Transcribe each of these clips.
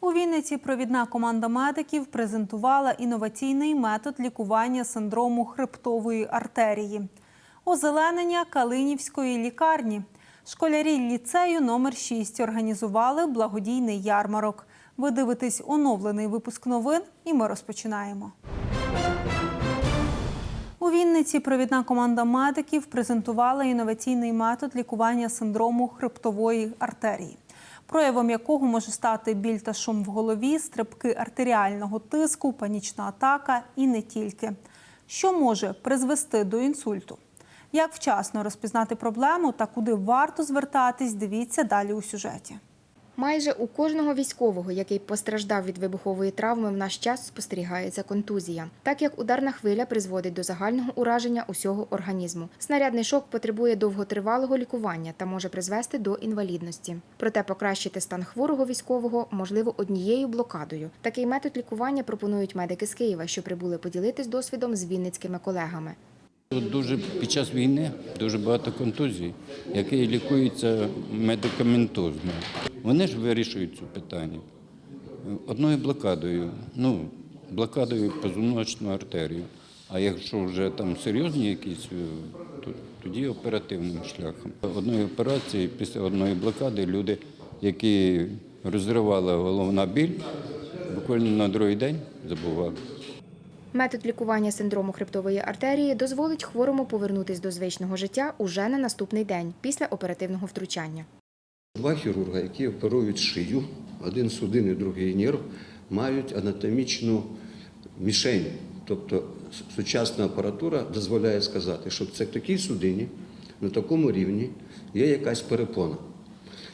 У Вінниці провідна команда медиків презентувала інноваційний метод лікування синдрому хребтової артерії. Озеленення Калинівської лікарні. Школярі ліцею номер 6 організували благодійний ярмарок. Ви дивитесь оновлений випуск новин, і ми розпочинаємо. У Вінниці провідна команда медиків презентувала інноваційний метод лікування синдрому хребтової артерії, проявом якого може стати біль та шум в голові, стрибки артеріального тиску, панічна атака і не тільки. Що може призвести до інсульту? Як вчасно розпізнати проблему та куди варто звертатись, дивіться далі у сюжеті. Майже у кожного військового, який постраждав від вибухової травми, в наш час спостерігається контузія. Так як ударна хвиля призводить до загального ураження усього організму. Снарядний шок потребує довготривалого лікування та може призвести до інвалідності. Проте покращити стан хворого військового можливо однією блокадою. Такий метод лікування пропонують медики з Києва, що прибули поділитись досвідом з вінницькими колегами. Дуже під час війни дуже багато контузій, які лікуються медикаментозно. Вони ж вирішують це питання одною блокадою, ну, блокадою позвоночну артерію. А якщо вже там серйозні якісь, е, то тоді оперативним шляхом. Одної операції, після одної блокади люди, які розривала головна біль, буквально на другий день забували. Метод лікування синдрому хребтової артерії дозволить хворому повернутись до звичного життя уже на наступний день після оперативного втручання. Два хірурга, які оперують шию, один судин і другий нерв, мають анатомічну мішень. Тобто сучасна апаратура дозволяє сказати, що це в такій судині, на такому рівні є якась перепона.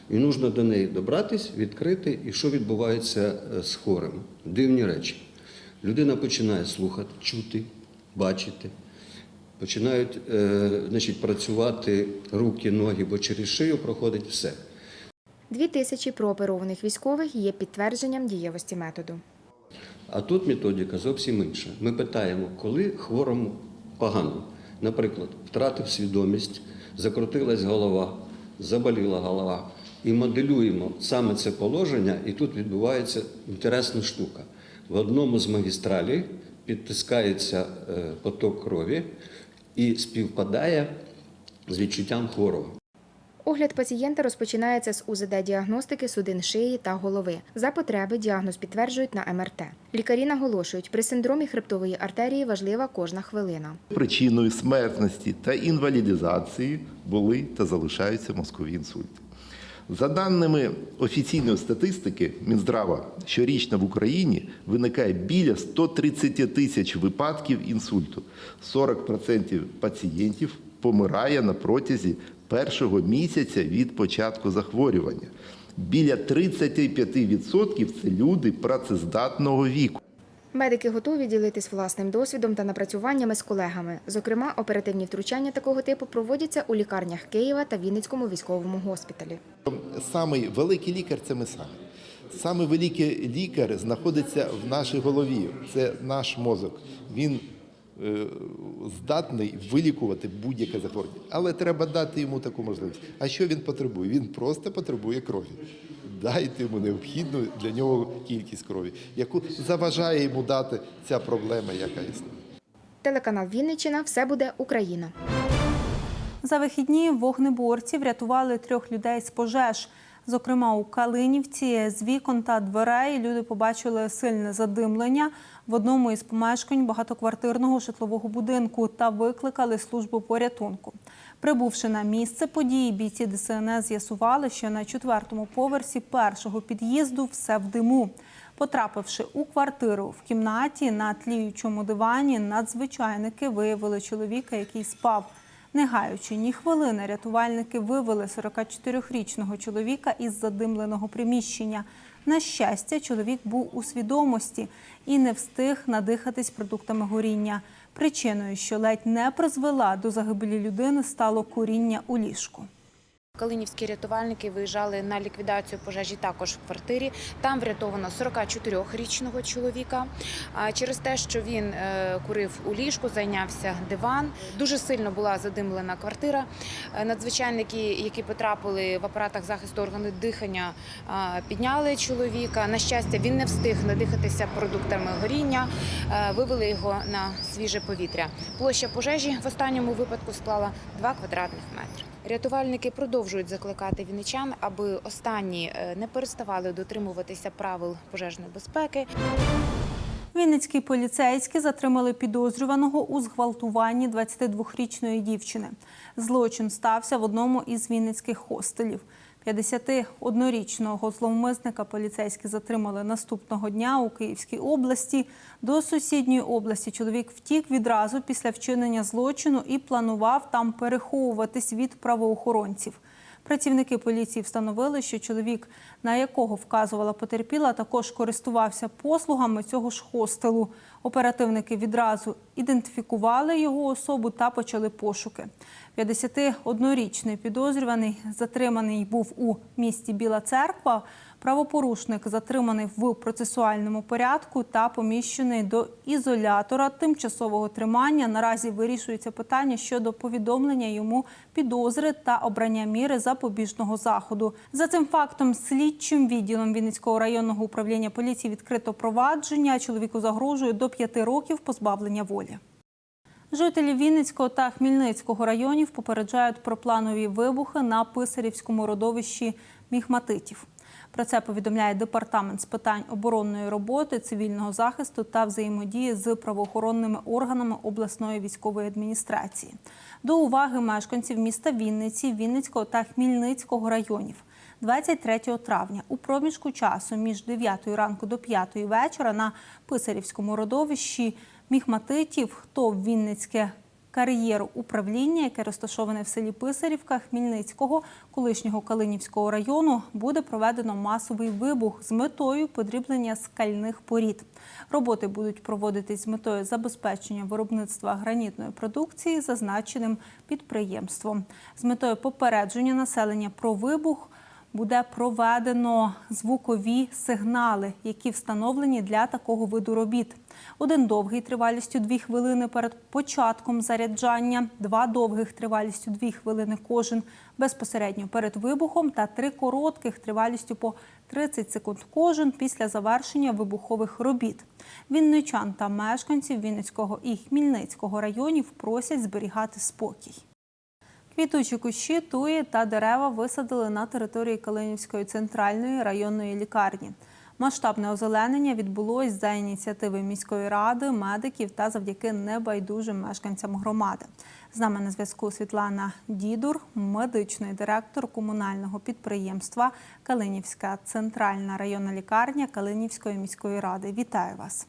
І потрібно до неї добратись, відкрити, і що відбувається е, з хворим. Дивні речі. Людина починає слухати, чути, бачити. Починають е, значить, працювати руки, ноги, бо через шию проходить все. Дві тисячі прооперованих військових є підтвердженням дієвості методу. А тут методика зовсім інша. Ми питаємо, коли хворому погано. Наприклад, втратив свідомість, закрутилась голова, заболіла голова. І моделюємо саме це положення, і тут відбувається інтересна штука. В одному з магістралей підтискається е, поток крові і співпадає з відчуттям хворого. Огляд пацієнта розпочинається з УЗД-діагностики судин шиї та голови. За потреби діагноз підтверджують на МРТ. Лікарі наголошують, при синдромі хребтової артерії важлива кожна хвилина. Причиною смертності та інвалідизації були та залишаються мозкові інсульти. За даними офіційної статистики Мінздрава, щорічно в Україні виникає біля 130 тисяч випадків інсульту. 40% пацієнтів помирає на протязі першого місяця від початку захворювання. Біля 35% це люди працездатного віку. Медики готові ділитись власним досвідом та напрацюваннями з колегами. Зокрема, оперативні втручання такого типу проводяться у лікарнях Києва та Вінницькому військовому госпіталі. Самий великий лікар це ми самі. Саме великий лікар знаходиться в нашій голові. Це наш мозок. Він здатний вилікувати будь-яке захворювання. Але треба дати йому таку можливість. А що він потребує? Він просто потребує крові. Дайте йому необхідну для нього кількість крові, яку заважає йому дати ця проблема, яка існує. Телеканал Вінниччина все буде Україна. За вихідні вогнеборці врятували трьох людей з пожеж. Зокрема, у Калинівці з вікон та дверей люди побачили сильне задимлення в одному із помешкань багатоквартирного житлового будинку та викликали службу порятунку. Прибувши на місце події, бійці ДСНС з'ясували, що на четвертому поверсі першого під'їзду все в диму. Потрапивши у квартиру в кімнаті на тліючому дивані, надзвичайники виявили чоловіка, який спав. Не гаючи ні хвилини, рятувальники вивели 44-річного чоловіка із задимленого приміщення. На щастя, чоловік був у свідомості і не встиг надихатись продуктами горіння. Причиною, що ледь не призвела до загибелі людини, стало куріння у ліжку. Калинівські рятувальники виїжджали на ліквідацію пожежі також в квартирі. Там врятовано 44-річного чоловіка. Через те, що він е, курив у ліжку, зайнявся диван. Дуже сильно була задимлена квартира. Е, Надзвичайники, які потрапили в апаратах захисту органів дихання, підняли чоловіка. На щастя, він не встиг надихатися продуктами горіння. Е, Вивели його на свіже повітря. Площа пожежі в останньому випадку склала 2 квадратних метри. Рятувальники продовжують закликати віничан, аби останні е, не переставали дотримуватися правил пожежної безпеки. Вінницькі поліцейські затримали підозрюваного у зґвалтуванні 22-річної дівчини. Злочин стався в одному із вінницьких хостелів. 51-річного зловмисника поліцейські затримали наступного дня у Київській області. До сусідньої області чоловік втік відразу після вчинення злочину і планував там переховуватись від правоохоронців. Працівники поліції встановили, що чоловік, на якого вказувала потерпіла, також користувався послугами цього ж хостелу. Оперативники відразу ідентифікували його особу та почали пошуки. 51-річний підозрюваний затриманий був у місті Біла Церква. Правопорушник затриманий в процесуальному порядку та поміщений до ізолятора тимчасового тримання. Наразі вирішується питання щодо повідомлення йому підозри та обрання міри запобіжного заходу. За цим фактом слідчим відділом Вінницького районного управління поліції відкрито провадження. Чоловіку загрожує до п'яти років позбавлення волі. Жителі Вінницького та Хмільницького районів попереджають про планові вибухи на Писарівському родовищі міхматитів. Про це повідомляє департамент з питань оборонної роботи, цивільного захисту та взаємодії з правоохоронними органами обласної військової адміністрації. До уваги мешканців міста Вінниці, Вінницького та Хмільницького районів. 23 травня у проміжку часу між 9 ранку до 5 вечора на Писарівському родовищі міхматитів, хто Вінницьке кар'єру управління, яке розташоване в селі Писарівка Хмільницького, колишнього Калинівського району, буде проведено масовий вибух з метою подріблення скальних порід. Роботи будуть проводитись з метою забезпечення виробництва гранітної продукції зазначеним підприємством. З метою попередження населення про вибух буде проведено звукові сигнали, які встановлені для такого виду робіт. Один довгий тривалістю 2 хвилини перед початком заряджання, два довгих тривалістю 2 хвилини кожен безпосередньо перед вибухом та три коротких тривалістю по 30 секунд кожен після завершення вибухових робіт. Вінничан та мешканців Вінницького і Хмільницького районів просять зберігати спокій. Квітучі кущі, туї та дерева висадили на території Калинівської центральної районної лікарні. Масштабне озеленення відбулось за ініціативи міської ради, медиків та завдяки небайдужим мешканцям громади. З нами на зв'язку Світлана Дідур, медичний директор комунального підприємства Калинівська центральна районна лікарня Калинівської міської ради. Вітаю вас.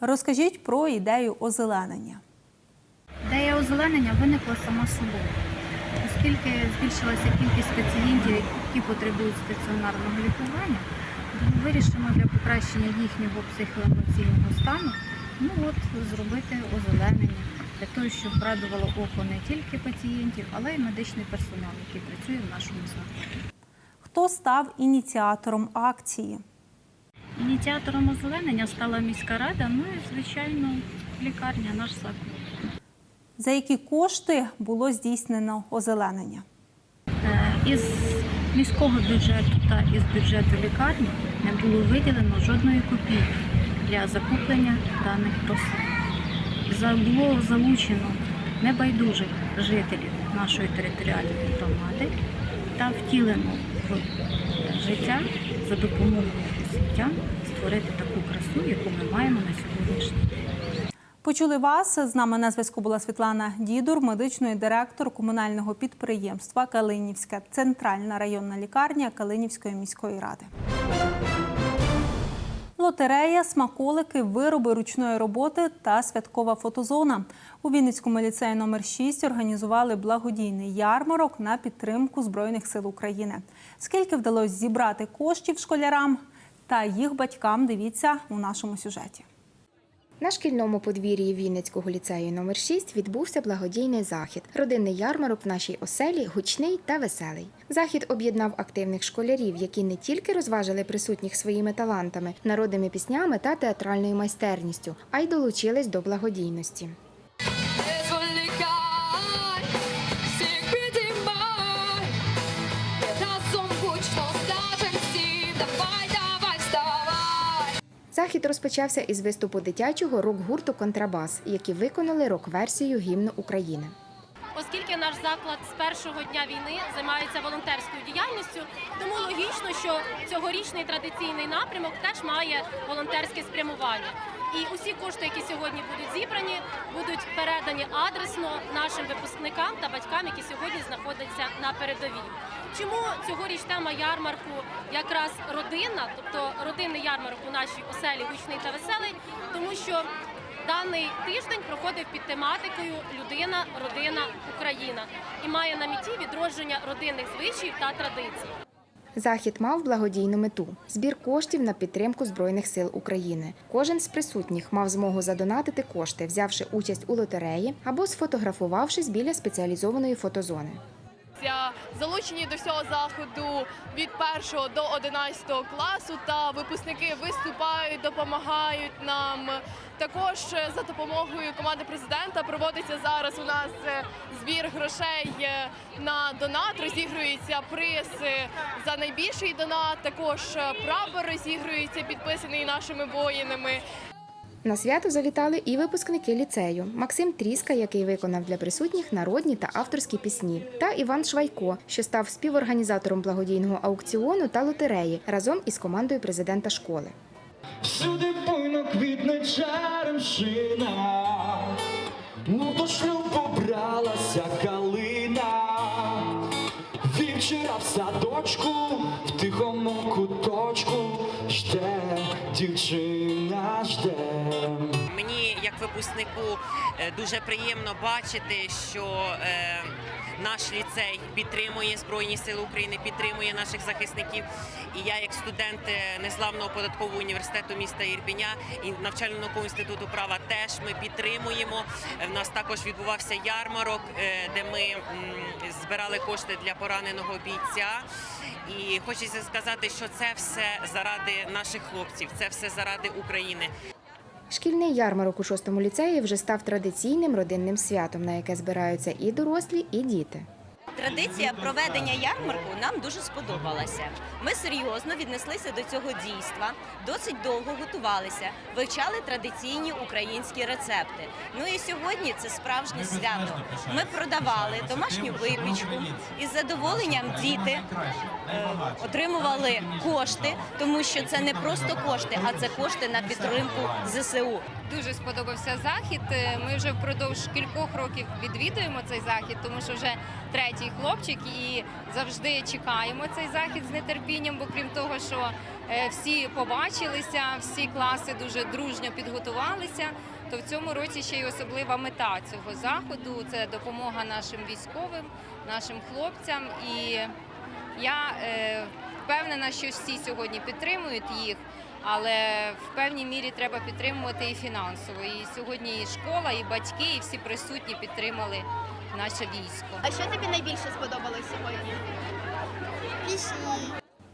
Розкажіть про ідею озеленення. Ідея озеленення виникла сама собою, оскільки збільшилася кількість пацієнтів, які потребують стаціонарного лікування, тому вирішимо для покращення їхнього психоемоційного стану ну от, зробити озеленення для того, щоб радувало око не тільки пацієнтів, але й медичний персонал, який працює в нашому закладі. Хто став ініціатором акції? Ініціатором озеленення стала міська рада, ну і звичайно лікарня, наш заклад. За які кошти було здійснено озеленення? Е, Із міського бюджету та із бюджету лікарні не було виділено жодної копійки для закуплення даних рослин. Було залучено небайдужих жителів нашої територіальної громади та втілено в життя за допомогою освітян створити таку красу, яку ми маємо на сьогоднішній день. Почули вас. З нами на зв'язку була Світлана Дідур, медичний директор комунального підприємства Калинівська центральна районна лікарня Калинівської міської ради. Лотерея, смаколики, вироби ручної роботи та святкова фотозона. У Вінницькому ліцеї номер 6 організували благодійний ярмарок на підтримку Збройних сил України. Скільки вдалося зібрати коштів школярам та їх батькам, дивіться у нашому сюжеті. На шкільному подвір'ї Вінницького ліцею номер 6 відбувся благодійний захід. Родинний ярмарок в нашій оселі гучний та веселий. Захід об'єднав активних школярів, які не тільки розважили присутніх своїми талантами, народними піснями та театральною майстерністю, а й долучились до благодійності. Захід розпочався із виступу дитячого рок-гурту Контрабас, які виконали рок-версію гімну України. Заклад з першого дня війни займається волонтерською діяльністю, тому логічно, що цьогорічний традиційний напрямок теж має волонтерське спрямування. І усі кошти, які сьогодні будуть зібрані, будуть передані адресно нашим випускникам та батькам, які сьогодні знаходяться на передовій. Чому цьогоріч тема ярмарку якраз родинна, тобто родинний ярмарок у нашій оселі гучний та веселий, тому що Даний тиждень проходив під тематикою Людина, родина, Україна і має на меті відродження родинних звичаїв та традицій. Захід мав благодійну мету збір коштів на підтримку Збройних сил України. Кожен з присутніх мав змогу задонатити кошти, взявши участь у лотереї або сфотографувавшись біля спеціалізованої фотозони. Залучені до цього заходу від 1 до 11 класу. Та випускники виступають, допомагають нам. Також е, за допомогою команди президента проводиться зараз у нас е, збір грошей е, на донат. Розігрується приз за найбільший донат. Також прапор розігрується, підписаний нашими воїнами. На свято завітали і випускники ліцею Максим Тріска, який виконав для присутніх народні та авторські пісні, та Іван Швайко, що став співорганізатором благодійного аукціону та лотереї разом із командою президента школи. Всюди буйно квітне черемшина, ну до шлюбу бралася калина. Вівчора в садочку, в тихому куточку, жде дівчина жде. Випускнику е, дуже приємно бачити, що е, наш ліцей підтримує Збройні Сили України, підтримує наших захисників. І я, як студент е, Незламного податкового університету міста Ірпіня і навчально-наукового інституту права, теж ми підтримуємо. В нас також відбувався ярмарок, де ми збирали кошти для пораненого бійця. І хочеться сказати, що це все заради наших хлопців, це все заради України. Шкільний ярмарок у шостому ліцеї вже став традиційним родинним святом, на яке збираються і дорослі, і діти. Традиція проведення ярмарку нам дуже сподобалася. Ми серйозно віднеслися до цього дійства, досить довго готувалися, вивчали традиційні українські рецепти. Ну і сьогодні це справжнє свято. Ми продавали домашню випічку і з задоволенням діти е, отримували кошти, тому що це не просто кошти, а це кошти на підтримку ЗСУ. Дуже сподобався захід. Е, Ми вже впродовж кількох років відвідуємо цей захід, тому що вже третій хлопчик і завжди чекаємо цей захід з нетерпінням. Бо крім того, що е, всі побачилися, всі класи дуже дружньо підготувалися. То в цьому році ще й особлива мета цього заходу це допомога нашим військовим, нашим хлопцям. І я е, впевнена, що всі сьогодні підтримують їх. Але в певній мірі треба підтримувати і фінансово. І сьогодні і школа, і батьки, і всі присутні підтримали наше військо. А що тобі найбільше сподобалось сьогодні?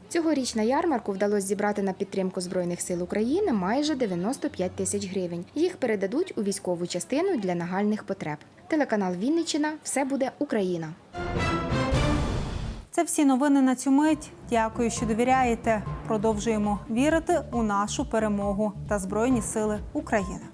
Цьогоріч на ярмарку вдалося зібрати на підтримку Збройних сил України майже 95 тисяч гривень. Їх передадуть у військову частину для нагальних потреб. Телеканал Вінниччина все буде Україна. Це всі новини на цю мить. Дякую, що довіряєте. Продовжуємо вірити у нашу перемогу та Збройні Сили України.